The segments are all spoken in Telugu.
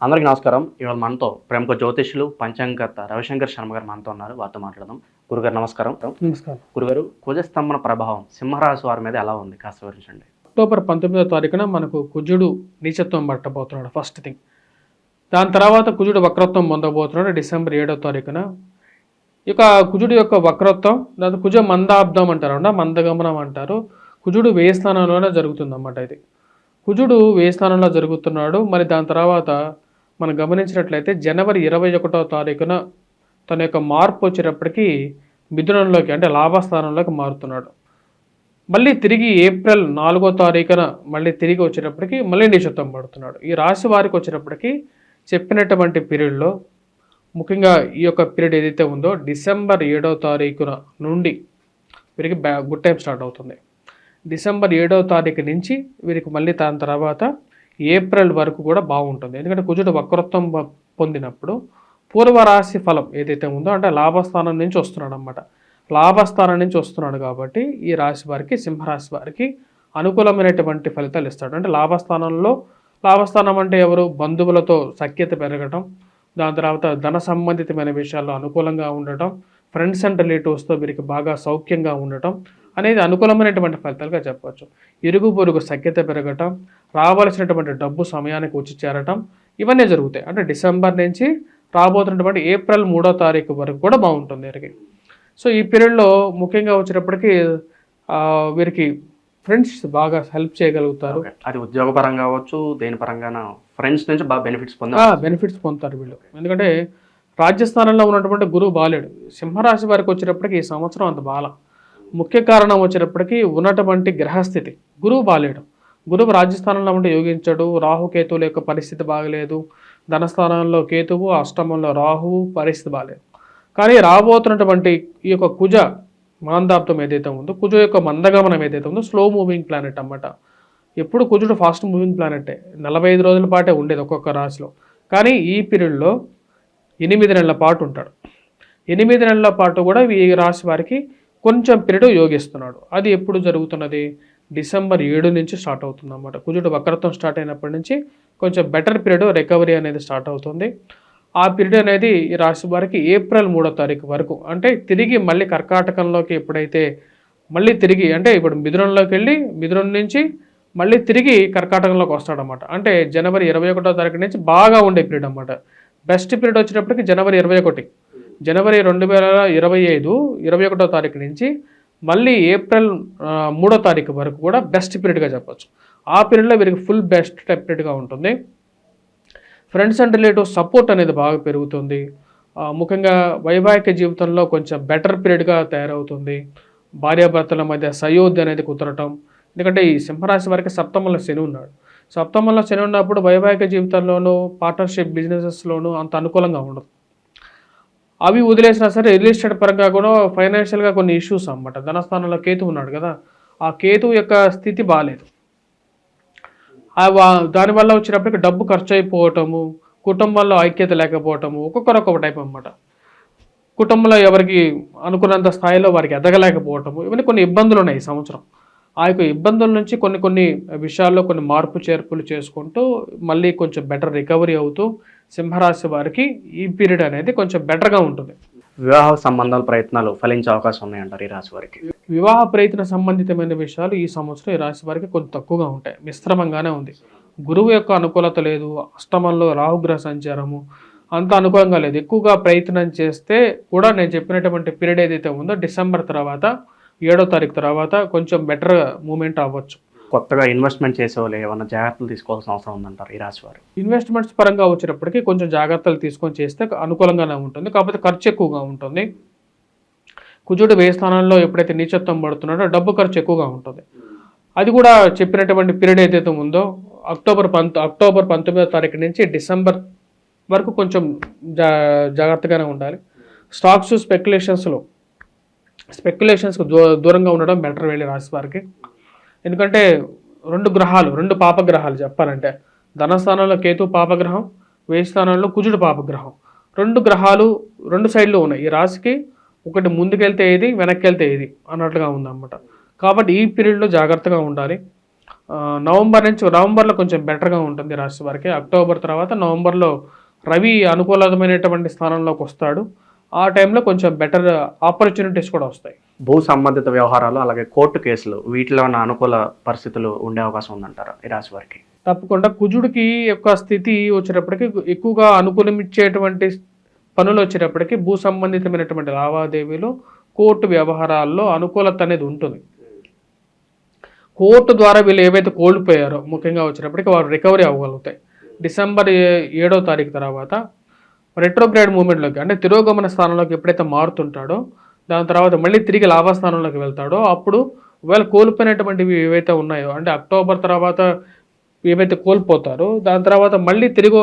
అందరికీ నమస్కారం. ఇవాళ మనతో ప్రముఖ జ్యోతిష్యులు పంచాంగకర్త రవిశంకర్ శర్మ గారు మనతో ఉన్నారు. వారితో మాట్లాడదాం. గురుగారు నమస్కారం. నమస్కారం. గురుగారు కుజస్తంభన ప్రభావం సింహరాశి వారి మీద ఎలా ఉంది? కాస్త వివరించండి. అక్టోబర్ పంతొమ్మిదో తారీఖున మనకు కుజుడు నీచత్వం పట్టబోతున్నాడు ఫస్ట్ థింగ్ దాని తర్వాత కుజుడు వక్రత్వం పొందబోతున్నాడు డిసెంబర్ ఏడో తారీఖున. ఇక కుజుడు యొక్క వక్రత్వం దాని కుజ మందాబ్దం అంటారు అంటే మందగమనం అంటారు. కుజుడు వేయి స్థానంలోనే జరుగుతుంది అన్నమాట ఇది. కుజుడు వేయి స్థానంలో జరుగుతున్నాడు మరి దాని తర్వాత మనం గమనించినట్లయితే జనవరి ఇరవై ఒకటో తారీఖున తన యొక్క మార్పు వచ్చేటప్పటికి మిథునంలోకి అంటే లాభస్థానంలోకి మారుతున్నాడు. మళ్ళీ తిరిగి ఏప్రిల్ నాలుగో తారీఖున మళ్ళీ తిరిగి వచ్చేటప్పటికి మళ్ళీ నిశ్చితం పడుతున్నాడు. ఈ రాశి వారికి వచ్చేటప్పటికి చెప్పినటువంటి పీరియడ్లో ముఖ్యంగా ఈ యొక్క పీరియడ్ ఏదైతే ఉందో డిసెంబర్ ఏడో తారీఖున నుండి వీరికి బ్యా గుడ్ టైం స్టార్ట్ అవుతుంది. డిసెంబర్ ఏడో తారీఖు నుంచి వీరికి మళ్ళీ దాని తర్వాత ఏప్రిల్ వరకు కూడా బాగుంటుంది. ఎందుకంటే కుజుడు వక్రత్వం పొందినప్పుడు పూర్వరాశి ఫలం ఏదైతే ఉందో అంటే లాభస్థానం నుంచి వస్తున్నాడు అనమాట లాభస్థానం నుంచి వస్తున్నాడు కాబట్టి ఈ రాశి వారికి సింహరాశి వారికి అనుకూలమైనటువంటి ఫలితాలు ఇస్తాడు. అంటే లాభస్థానంలో లాభస్థానం అంటే ఎవరు? బంధువులతో సఖ్యత పెరగటం దాని తర్వాత ధన సంబంధితమైన విషయాల్లో అనుకూలంగా ఉండటం ఫ్రెండ్స్ అండ్ రిలేటివ్స్తో వీరికి బాగా సౌఖ్యంగా ఉండటం అనేది అనుకూలమైనటువంటి ఫలితాలుగా చెప్పవచ్చు. ఇరుగు పొరుగు సఖ్యత పెరగటం రావాల్సినటువంటి డబ్బు సమయానికి వచ్చి చేరటం ఇవన్నీ జరుగుతాయి. అంటే డిసెంబర్ నుంచి రాబోతున్నటువంటి ఏప్రిల్ మూడో తారీఖు వరకు కూడా బాగుంటుంది వీరికి సో ఈ పీరియడ్లో ముఖ్యంగా వచ్చేటప్పటికి ఆ, వీరికి ఫ్రెండ్స్ బాగా హెల్ప్ చేయగలుగుతారు. అది ఉద్యోగపరంగా కావచ్చు దేని పరంగా ఫ్రెండ్స్ నుంచి బాగా బెనిఫిట్స్ పొందా బెనిఫిట్స్ పొందుతారు వీళ్ళు. ఎందుకంటే రాజ్యస్థానంలో ఉన్నటువంటి గురువు బాలేడు. సింహరాశి వారికి వచ్చేటప్పటికి ఈ సంవత్సరం అంత బాల ముఖ్య కారణం వచ్చినప్పటికీ ఉన్నటువంటి గ్రహస్థితి. గురువు బాలేడు. గురువు రాజస్థానంలో ఉంటే యోగించడు. రాహుకేతువుల యొక్క పరిస్థితి బాగలేదు. ధనస్థానంలో కేతువు అష్టమంలో రాహువు పరిస్థితి బాగలేదు కానీ రాబోతున్నటువంటి ఈ యొక్క కుజ మాందాబ్దం ఏదైతే ఉందో కుజ యొక్క మందగమనం ఏదైతే ఉందో స్లో మూవింగ్ ప్లానెట్ అన్నమాట. ఎప్పుడు కుజుడు ఫాస్ట్ మూవింగ్ ప్లానెటే నలభై ఐదు రోజుల పాటే ఉండేది ఒక్కొక్క రాశిలో. కానీ ఈ పీరియడ్లో ఎనిమిది నెలల పాటు ఉంటాడు. ఎనిమిది నెలల పాటు కూడా ఈ రాశి వారికి కొంచెం పీరియడ్ యోగిస్తున్నాడు. అది ఎప్పుడు జరుగుతున్నది? డిసెంబర్ ఏడు నుంచి స్టార్ట్ అవుతుంది అనమాట కుజుడు వక్రత్వం స్టార్ట్ అయినప్పటి నుంచి కొంచెం బెటర్ పీరియడ్ రికవరీ అనేది స్టార్ట్ అవుతుంది. ఆ పీరియడ్ అనేది ఈ రాశి వారికి ఏప్రిల్ మూడో తారీఖు వరకు అంటే తిరిగి మళ్ళీ కర్కాటకంలోకి ఎప్పుడైతే మళ్ళీ తిరిగి అంటే ఇప్పుడు మిథునంలోకి వెళ్ళి మిథునం నుంచి మళ్ళీ తిరిగి కర్కాటకంలోకి వస్తాడనమాట అంటే జనవరి ఇరవై ఒకటో తారీఖు నుంచి బాగా ఉండే పీరియడ్ అనమాట బెస్ట్ పీరియడ్ వచ్చినప్పటికి జనవరి ఇరవై ఒకటి. జనవరి రెండు వేల ఇరవై ఐదు ఇరవై ఒకటో తారీఖు నుంచి మళ్ళీ ఏప్రిల్ మూడో తారీఖు వరకు కూడా బెస్ట్ పీరియడ్గా చెప్పచ్చు. ఆ పీరియడ్లో వీరికి ఫుల్ బెస్ట్ పీరియడ్గా ఉంటుంది. ఫ్రెండ్స్ అండ్ రిలేటివ్స్ సపోర్ట్ అనేది బాగా పెరుగుతుంది. ముఖ్యంగా వైవాహిక జీవితంలో కొంచెం బెటర్ పీరియడ్గా తయారవుతుంది. భార్యాభర్తల మధ్య సయోధ్య అనేది కుదరటం. ఎందుకంటే ఈ సింహరాశి వారికి సప్తమంలో శని ఉన్నాడు. సప్తమంలో శని ఉన్నప్పుడు వైవాహిక జీవితంలోనూ పార్ట్నర్షిప్ బిజినెసెస్లోనూ అంత అనుకూలంగా ఉండదు. అవి వదిలేసినా సరే రియల్ ఎస్టేట్ పరంగా కూడా ఫైనాన్షియల్గా కొన్ని ఇష్యూస్ అనమాట ధనస్థానంలో కేతు ఉన్నాడు కదా ఆ కేతు యొక్క స్థితి బాగాలేదు దానివల్ల వచ్చినప్పటికీ డబ్బు ఖర్చు అయిపోవటము కుటుంబంలో ఐక్యత లేకపోవటము ఒక్కొక్కరు ఒక్కొక్క టైప్ అన్నమాట. కుటుంబంలో ఎవరికి అనుకున్నంత స్థాయిలో వారికి ఎదగలేకపోవటము ఇవన్నీ కొన్ని ఇబ్బందులు ఉన్నాయి ఈ సంవత్సరం. ఆ యొక్క ఇబ్బందుల నుంచి కొన్ని కొన్ని విషయాల్లో కొన్ని మార్పు చేర్పులు చేసుకుంటూ మళ్ళీ కొంచెం బెటర్ రికవరీ అవుతూ సింహరాశి వారికి ఈ పీరియడ్ అనేది కొంచెం బెటర్గా ఉంటుంది. వివాహ సంబంధాల ప్రయత్నాలు ఫలించే అవకాశం ఉన్నాయంటారు ఈ రాశి వారికి. వివాహ ప్రయత్న సంబంధితమైన విషయాలు ఈ సంవత్సరం ఈ రాశి వారికి కొంచెం తక్కువగా ఉంటాయి. మిశ్రమంగానే ఉంది. గురువు యొక్క అనుకూలత లేదు. అష్టమంలో రాహుగ్రహ సంచారము. అంత అనుకూలంగా లేదు. ఎక్కువగా ప్రయత్నం చేస్తే కూడా నేను చెప్పినటువంటి పీరియడ్ ఏదైతే ఉందో డిసెంబర్ తర్వాత ఏడో తారీఖు తర్వాత కొంచెం బెటర్ మూమెంట్ అవ్వచ్చు. కొత్తగా ఇన్వెస్ట్మెంట్ చేసేవాళ్ళు ఏమైనా జాగ్రత్తలు తీసుకోవాల్సిన అవసరం ఉందంటారు ఈ రాశి వారు? ఇన్వెస్ట్మెంట్స్ పరంగా వచ్చేటప్పటికి కొంచెం జాగ్రత్తలు తీసుకొని చేస్తే అనుకూలంగానే ఉంటుంది. కాకపోతే ఖర్చు ఎక్కువగా ఉంటుంది. కుజుడు వేయి స్థానంలో ఎప్పుడైతే నీచత్వం పడుతున్నాడో డబ్బు ఖర్చు ఎక్కువగా ఉంటుంది. అది కూడా చెప్పినటువంటి పీరియడ్ ఏదైతే ఉందో అక్టోబర్ పంత అక్టోబర్ పంతొమ్మిదో తారీఖు నుంచి డిసెంబర్ వరకు కొంచెం జా జాగ్రత్తగానే ఉండాలి. స్టాక్స్ స్పెక్యులేషన్స్లో స్పెక్యులేషన్స్కి దూ దూరంగా ఉండడం బెటర్ వెళ్ళి రాసి వారికి. ఎందుకంటే రెండు గ్రహాలు రెండు పాపగ్రహాలు చెప్పాలంటే. ధనస్థానంలో కేతు పాపగ్రహం వేయి స్థానంలో కుజుడు పాపగ్రహం. రెండు గ్రహాలు రెండు సైడ్లు ఉన్నాయి. ఈ రాశికి ఒకటి ముందుకెళ్తే ఏది వెనక్కి వెళ్తే ఏది అన్నట్లుగా ఉందన్నమాట. కాబట్టి ఈ పీరియడ్లో జాగ్రత్తగా ఉండాలి. నవంబర్ నుంచి నవంబర్లో కొంచెం బెటర్గా ఉంటుంది రాశి వారికి. అక్టోబర్ తర్వాత నవంబర్లో రవి అనుకూలమైనటువంటి స్థానంలోకి వస్తాడు. ఆ టైంలో కొంచెం బెటర్ ఆపర్చునిటీస్ కూడా వస్తాయి. భూ సంబంధిత వ్యవహారాలు అలాగే కోర్టు కేసులు వీటిలో ఉన్న అనుకూల పరిస్థితులు ఉండే అవకాశం ఉందంటారా ఈ రాశి వారికి? తప్పకుండా. కుజుడికి యొక్క స్థితి వచ్చేటప్పటికి ఎక్కువగా అనుకూలమిచ్చేటువంటి పనులు వచ్చేటప్పటికి భూ సంబంధితమైనటువంటి లావాదేవీలు కోర్టు వ్యవహారాల్లో అనుకూలత అనేది ఉంటుంది. కోర్టు ద్వారా వీళ్ళు ఏవైతే కోల్పోయారో ముఖ్యంగా వచ్చినప్పటికీ వారు రికవరీ అవ్వగలుగుతాయి. డిసెంబర్ ఏడో తారీఖు తర్వాత రెట్రోగ్రేడ్ మూమెంట్లోకి అంటే తిరోగమన స్థానంలోకి ఎప్పుడైతే మారుతుంటాడో దాని తర్వాత మళ్ళీ తిరిగి లాభస్థానంలోకి వెళ్తాడో అప్పుడు ఒకవేళ కోల్పోయినటువంటివి ఏవైతే ఉన్నాయో అంటే అక్టోబర్ తర్వాత ఏవైతే కోల్పోతారో దాని తర్వాత మళ్ళీ తిరిగి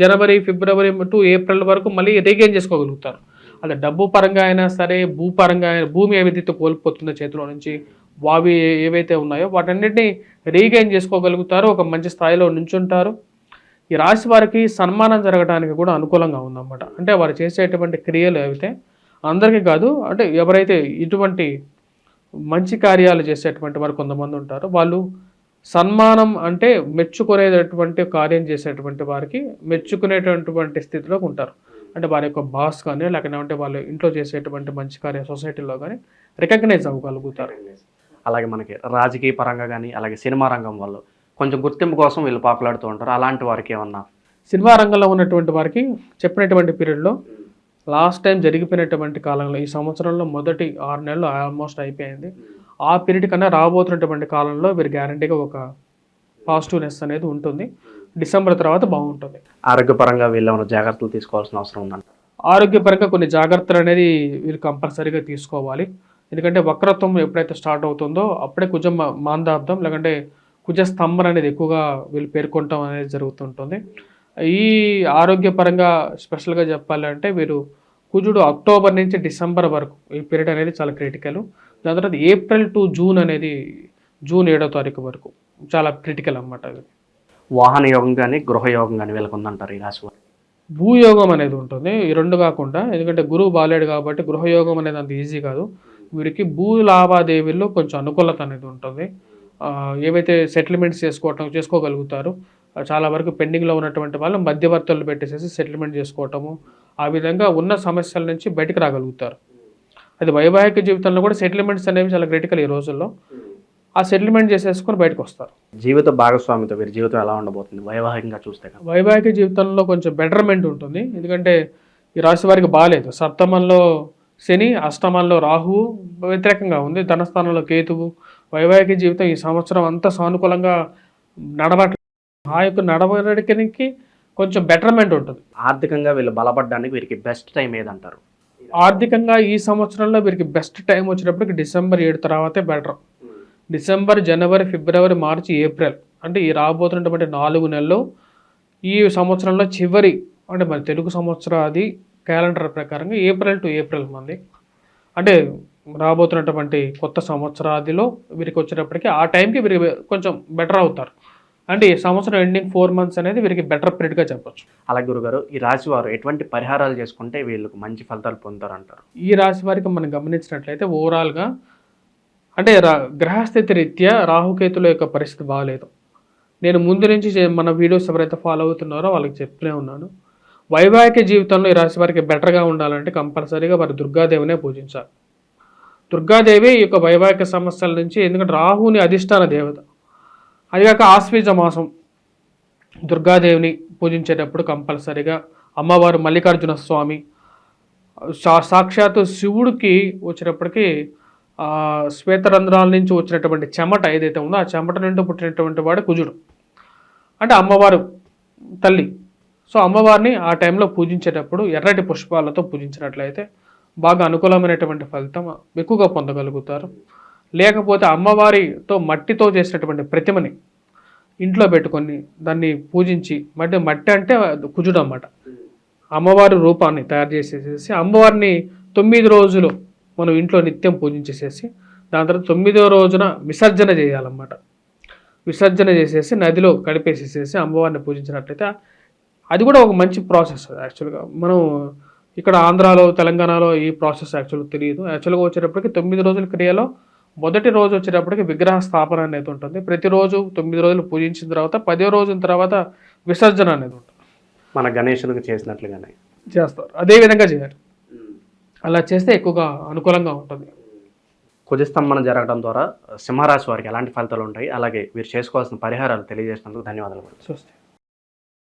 జనవరి ఫిబ్రవరి టు ఏప్రిల్ వరకు మళ్ళీ రీగైన్ చేసుకోగలుగుతారు. అది డబ్బు పరంగా అయినా సరే భూ పరంగా అయినా భూమి ఏవైతే కోల్పోతుందో చేతిలో నుంచి వావి ఏవైతే ఉన్నాయో వాటన్నిటిని రీగైన్ చేసుకోగలుగుతారు ఒక మంచి స్థాయిలో నుంచుంటారు. ఈ రాశి వారికి సన్మానం జరగడానికి కూడా అనుకూలంగా ఉందన్నమాట. అంటే వారు చేసేటువంటి క్రియలు అయితే అందరికీ కాదు అంటే ఎవరైతే ఇటువంటి మంచి కార్యాలు చేసేటువంటి వారు కొంతమంది ఉంటారు వాళ్ళు సన్మానం అంటే మెచ్చుకునేటటువంటి కార్యం చేసేటువంటి వారికి మెచ్చుకునేటటువంటి స్థితిలోకి ఉంటారు. అంటే వారి యొక్క బాస్ కానీ లేకపోతే వాళ్ళు ఇంట్లో చేసేటువంటి మంచి కార్యం సొసైటీలో కానీ రికగ్నైజ్ అవ్వగలుగుతారు. అలాగే మనకి రాజకీయ పరంగా కానీ అలాగే సినిమా రంగం వాళ్ళు కొంచెం గుర్తింపు కోసం వీళ్ళు పాకులాడుతూ ఉంటారు. అలాంటి వారికి ఏమన్నా సినిమా రంగంలో ఉన్నటువంటి వారికి చెప్పినటువంటి పీరియడ్లో లాస్ట్ టైం జరిగిపోయినటువంటి కాలంలో ఈ సంవత్సరంలో మొదటి ఆరు నెలలు ఆల్మోస్ట్ అయిపోయింది. ఆ పీరియడ్ కన్నా రాబోతున్నటువంటి కాలంలో వీరు గ్యారంటీగా ఒక పాజిటివ్నెస్ అనేది ఉంటుంది. డిసెంబర్ తర్వాత బాగుంటుంది. ఆరోగ్యపరంగా వీళ్ళు ఏమైనా జాగ్రత్తలు తీసుకోవాల్సిన అవసరం ఉందంట ఆరోగ్యపరంగా కొన్ని జాగ్రత్తలు అనేది వీరు కంపల్సరీగా తీసుకోవాలి. ఎందుకంటే వక్రత్వం ఎప్పుడైతే స్టార్ట్ అవుతుందో అప్పుడే కుజ మా- మాందాబ్దం లేకంటే కుజ స్తంభన అనేది ఎక్కువగా వీళ్ళు పేర్కొనటం అనేది జరుగుతుంటుంది. ఈ ఆరోగ్యపరంగా స్పెషల్గా చెప్పాలంటే వీరు కుజుడు అక్టోబర్ నుంచి డిసెంబర్ వరకు ఈ పీరియడ్ అనేది చాలా క్రిటికల్. దాని తర్వాత ఏప్రిల్ టు జూన్ అనేది జూన్ ఏడో తారీఖు వరకు చాలా క్రిటికల్ అన్నమాట అది. వాహన యోగం కానీ గృహ యోగం కానీ వీళ్ళకి ఉందంటారు ఈ రాశి భూయోగం అనేది ఉంటుంది. ఈ రెండు కాకుండా ఎందుకంటే గురువు బాలేడు కాబట్టి గృహయోగం అనేది అంత ఈజీ కాదు. వీరికి భూ లావాదేవీల్లో కొంచెం అనుకూలత అనేది ఉంటుంది. ఏవైతే సెటిల్మెంట్స్ చేసుకోవటం చేసుకోగలుగుతారు చాలా వరకు పెండింగ్లో ఉన్నటువంటి వాళ్ళు మధ్యవర్తులు పెట్టేసేసి సెటిల్మెంట్ చేసుకోవటము ఆ విధంగా ఉన్న సమస్యల నుంచి బయటకు రాగలుగుతారు. అది వైవాహిక జీవితంలో కూడా సెటిల్మెంట్స్ అనేవి చాలా క్రిటికల్ ఈ రోజుల్లో. ఆ సెటిల్మెంట్ చేసేసుకొని బయటకు వస్తారు జీవిత భాగస్వామితో వీరి జీవితం ఎలా ఉండబోతుంది? వైవాహికంగా చూస్తే వైవాహిక జీవితంలో కొంచెం బెటర్మెంట్ ఉంటుంది. ఎందుకంటే ఈ రాశి వారికి బాగాలేదు సప్తమంలో శని అష్టమంలో రాహువు వ్యతిరేకంగా ఉంది. ధనస్థానంలో కేతువు. వైవాహిక జీవితం ఈ సంవత్సరం అంతా సానుకూలంగా నడవట్లేదు. ఆ యొక్క నడవడానికి కొంచెం బెటర్మెంట్ ఉంటుంది. ఆర్థికంగా వీళ్ళు బలపడడానికి వీరికి బెస్ట్ టైం ఏదంటారు? ఆర్థికంగా ఈ సంవత్సరంలో వీరికి బెస్ట్ టైం వచ్చినప్పటికి డిసెంబర్ ఏడు తర్వాతే బెటర్ డిసెంబర్ జనవరి ఫిబ్రవరి మార్చి ఏప్రిల్ అంటే ఈ రాబోతున్నటువంటి నాలుగు నెలలు ఈ సంవత్సరంలో చివరి అంటే మన తెలుగు సంవత్సరాది క్యాలెండర్ ప్రకారంగా ఏప్రిల్ టు ఏప్రిల్ మంది. అంటే రాబోతున్నటువంటి కొత్త సంవత్సరాదిలో వీరికి వచ్చేటప్పటికి ఆ టైంకి వీరికి కొంచెం బెటర్ అవుతారు. అంటే ఈ సంవత్సరం ఎండింగ్ ఫోర్ మంత్స్ అనేది వీరికి బెటర్ పీరియడ్గా చెప్పొచ్చు. అలాగే గురుగారు ఈ రాశి వారు ఎటువంటి పరిహారాలు చేసుకుంటే వీళ్ళకి మంచి ఫలితాలు పొందుతారంటారు? ఈ రాశి వారికి మనం గమనించినట్లయితే ఓవరాల్గా అంటే రా గ్రహస్థితి రీత్యా రాహుకేతుల యొక్క పరిస్థితి బాగాలేదు నేను ముందు నుంచి మన వీడియోస్ ఎవరైతే ఫాలో అవుతున్నారో వాళ్ళకి చెప్తూనే ఉన్నాను. వైవాహిక జీవితంలో ఈ రాశి వారికి బెటర్గా ఉండాలంటే కంపల్సరీగా వారు దుర్గాదేవినే పూజించాలి. దుర్గాదేవి ఈ యొక్క వైవాహిక సమస్యల నుంచి ఎందుకంటే రాహుని అధిష్టాన దేవత. అదిగాక ఆశ్వీజ మాసం. దుర్గాదేవిని పూజించేటప్పుడు కంపల్సరిగా అమ్మవారు మల్లికార్జున స్వామి సా- సాక్షాత్తు శివుడికి వచ్చినప్పటికీ శ్వేతరంధ్రాల నుంచి వచ్చినటువంటి చెమట ఏదైతే ఉందో ఆ చెమట నుండి పుట్టినటువంటి వాడు కుజుడు. అంటే అమ్మవారు తల్లి. సో అమ్మవారిని ఆ టైంలో పూజించేటప్పుడు ఎర్రటి పుష్పాలతో పూజించినట్లయితే బాగా అనుకూలమైనటువంటి ఫలితం ఎక్కువగా పొందగలుగుతారు. లేకపోతే అమ్మవారితో మట్టితో చేసినటువంటి ప్రతిమని ఇంట్లో పెట్టుకొని దాన్ని పూజించి మట్టి మట్టి అంటే కుజుడు అన్నమాట. అమ్మవారి రూపాన్ని తయారు చేసేసేసి అమ్మవారిని తొమ్మిది రోజులు మనం ఇంట్లో నిత్యం పూజించేసేసి దాని తర్వాత తొమ్మిదో రోజున విసర్జన చేయాలన్నమాట. విసర్జన చేసేసి నదిలో కడిపేసేసేసి అమ్మవారిని పూజించినట్లయితే అది కూడా ఒక మంచి ప్రాసెస్ యాక్చువల్గా. మనం ఇక్కడ ఆంధ్రాలో తెలంగాణలో ఈ ప్రాసెస్ యాక్చువల్గా తెలియదు. యాక్చువల్గా వచ్చేటప్పటికి తొమ్మిది రోజుల క్రియలో మొదటి రోజు వచ్చేటప్పటికి విగ్రహ స్థాపన అనేది ఉంటుంది. ప్రతిరోజు తొమ్మిది రోజులు పూజించిన తర్వాత పదో రోజుల తర్వాత విసర్జన అనేది ఉంటుంది. మన గణేశునికి చేసినట్లుగానే. చేస్తారు. అదే విధంగా చేయాలి. అలా చేస్తే ఎక్కువగా అనుకూలంగా ఉంటుంది. కుజస్తంభన జరగడం ద్వారా సింహరాశి వారికి ఎలాంటి ఫలితాలు ఉంటాయి? అలాగే వీరు చేసుకోవాల్సిన పరిహారాలు తెలియజేసినందుకు ధన్యవాదాలు. చూస్తే